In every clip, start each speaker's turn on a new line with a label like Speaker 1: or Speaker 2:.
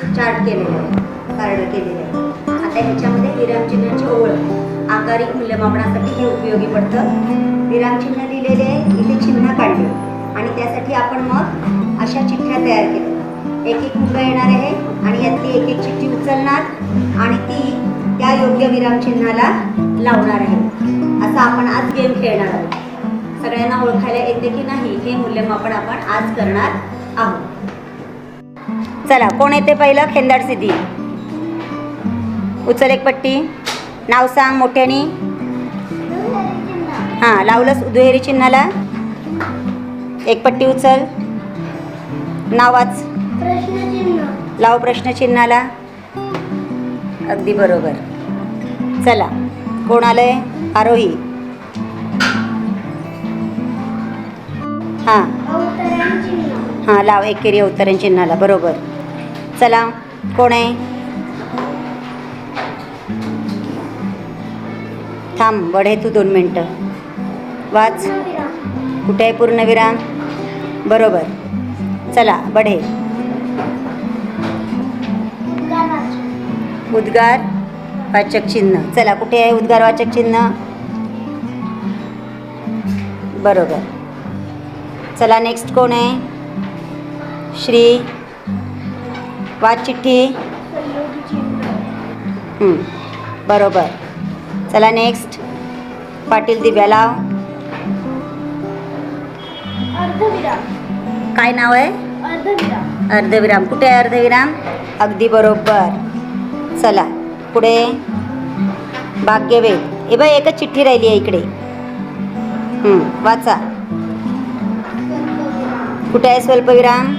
Speaker 1: Chart केलेलं आहे. Card केलेलं आहे. आता ह्याच्यामध्ये विरामचिन्हाची ओळख. आकारिक मूल्यमापनासाठी हे उपयोगी पडतं. विरामचिन्ह लिहिलेले आहे. इथे चिन्ह काढले. आणि त्यासाठी आपण मग अशा चिठ्ठ्या तयार केल्या. एक एक मुलं येणार आहे आणि यातली एक एक चिठ्ठी उचलणार आणि ती त्या योग्य विरामचिन्हाला लावणार आहे. असा आपण आज गेम खेळणार आहोत. सगळ्यांना ओळखायला येते की नाही हे मूल्यमापन आपण आज करणार आहोत. चला कोण येते पहिलं? खेंदाड सिद्धी. उचल एक पट्टी. नाव सांग मोठ्याने. हां लावलंस दुहेरी चिन्हाला. एक पट्टी उचल. नाव वाच. लाव प्रश्नचिन्हाला अगदी बरोबर. चला कोण आलंय? आरोही. हां. हां लाव एकेरी अवतरण चिन्हाला बरोबर. चला कोण आहे? थांब बढे तू दोन मिनटं. वाच. कुठे आहे पूर्णविराम? बरोबर. चला बढे उद्गार वाचक चिन्ह. चला कुठे आहे उद्गार वाचक चिन्ह? बरोबर. चला नेक्स्ट कोण आहे? श्री वाच चिठ्ठी? बरोबर. चला नेक्स्ट पाटील दिव्या लाव. काय नाव आहे? अर्धविराम. कुठे आहे अर्धविराम? अगदी बरोबर. चला पुढे. भाग्यवेद. हे बाई एकच चिठ्ठी राहिली आहे इकडे. वाचा. कुठे आहे स्वल्पविराम?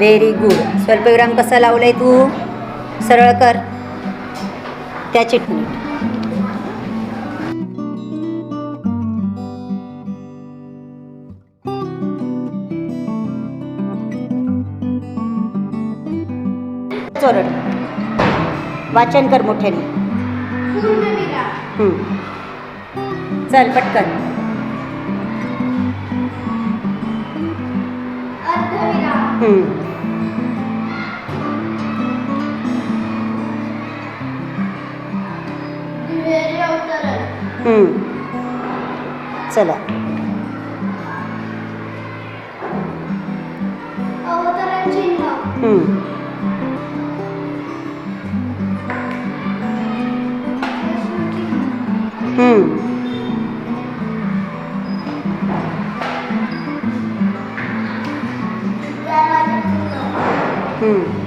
Speaker 1: व्हेरी गुड स्वल्पविराम कसा लावलाय तू? सरळ कर. त्या चिठ्ठी चोरड. वाचन कर मोठ्याने. चल पटकन. हं. हं. चला हं. हं. हं. हं. हं,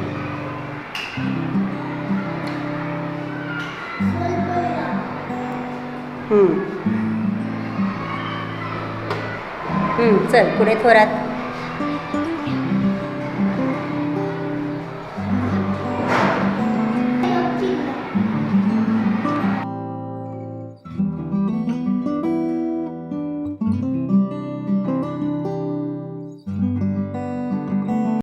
Speaker 1: चल पुढे थोरात